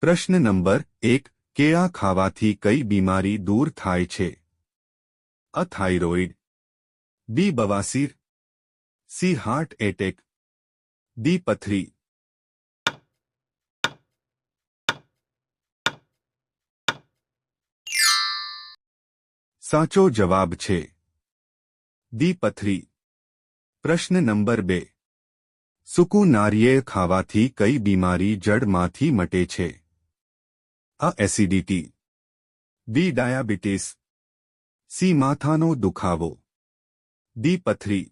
પ્રશ્ન નંબર એક, કેળા ખાવાથી કઈ બીમારી દૂર થાય છે? અ B બવાસીર. C heart attack. D પથરી. સાચો જવાબ છે. દી પથરી. પ્રશ્ન નંબર બે. સૂકું નારિયેળ ખાવાથી કઈ બીમારી જડમાંથી મટે છે? અ એસિડિટી બી ડાયાબિટીસ સી માથાનો દુખાવો ડી પથરી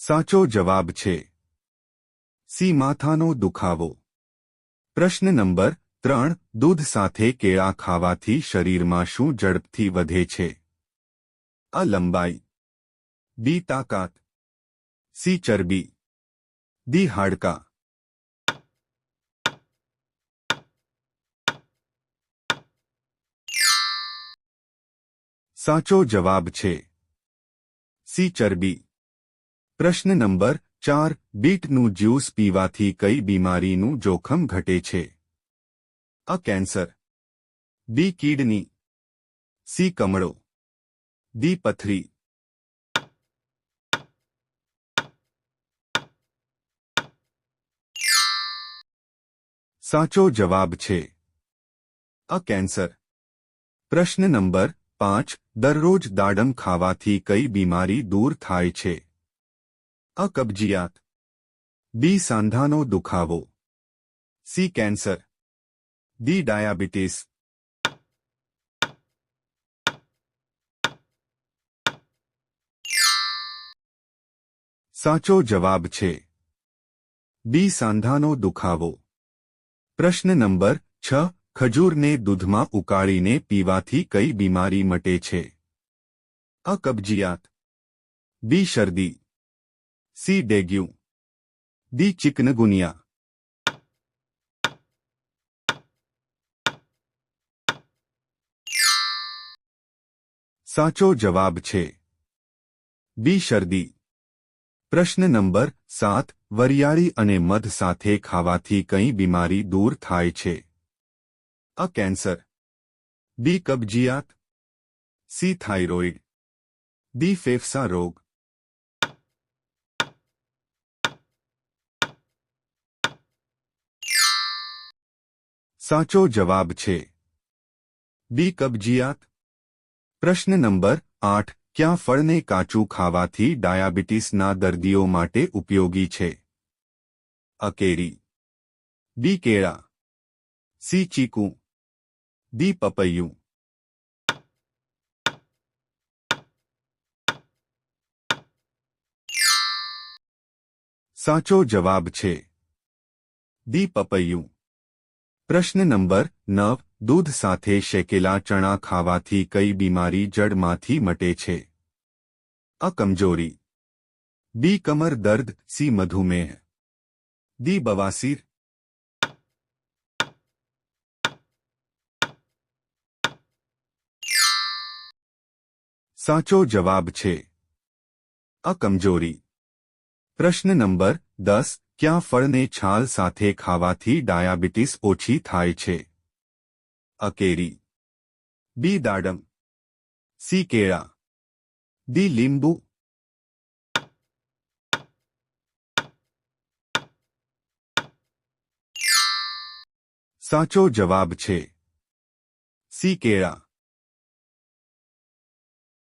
સાચો જવાબ છે. સી માથાનો દુખાવો પ્રશ્ન નંબર ત્રણ, દૂધ સાથે કેળા ખાવાથી શરીરમાં શું ઝડપથી વધે છે? અ લંબાઈ. બી તાકાત. સી ચરબી ડી હાડકા સાચો જવાબ છે સી ચરબી પ્રશ્ન નંબર ચાર બીટનું જ્યુસ પીવાથી કઈ બીમારીનું જોખમ ઘટે છે અ કેન્સર બી કિડની સી કમળો ડી પથરી સાચો જવાબ છે. અ કેન્સર પ્રશ્ન નંબર પાંચ, દરરોજ દાડમ ખાવાથી કઈ બીમારી દૂર થાય છે? અ કબજિયાત. બી સાંધાનો દુખાવો. સી કેન્સર ડી ડાયાબિટીસ સાચો જવાબ છે. બી સાંધાનો દુખાવો. પ્રશ્ન નંબર છ, ખજૂરને દૂધમાં ઉકાળીને પીવાથી કઈ બીમારી મટે છે? અ, કબજિયાત. બી, શરદી. C, dengue. D, chikungunya. સાચો જવાબ છે. બી, શરદી. પ્રશ્ન નંબર સાત, વરિયાળી અને મધ સાથે ખાવાથી કઈ બીમારી દૂર થાય છે? અ, કેન્સર. બી, કબજિયાત. C, thyroid. ડી, ફેફસા રોગ. સાચો જવાબ છે. બી, કબજિયાત. પ્રશ્ન નંબર આઠ ક્યાં ફળને કાચું ખાવાથી ડાયાબિટીસના દર્દીઓ માટે ઉપયોગી છે? અકેરી. કેરી બી કેળા. સી ચીકુ. ડી પપૈયું. સાચો જવાબ છે. ડી પપૈયું. પ્રશ્ન નંબર નવ, દૂધ સાથે શેકેલા ચણા ખાવાથી કઈ બીમારી જડમાંથી મટે છે? અ, કમજોરી. બી, કમર દર્દ. સી, મધુમેહ. ડી, બવાસીર. સાચો જવાબ છે અ, કમજોરી. પ્રશ્ન નંબર દસ ક્યાં ફળને છાલ સાથે ખાવાથી ડાયાબિટીસ ઓછી થાય છે? અકેરી. બી, દાડમ. સી, કેળા. ડી, લીંબુ. સાચો જવાબ છે. સી, કેળા.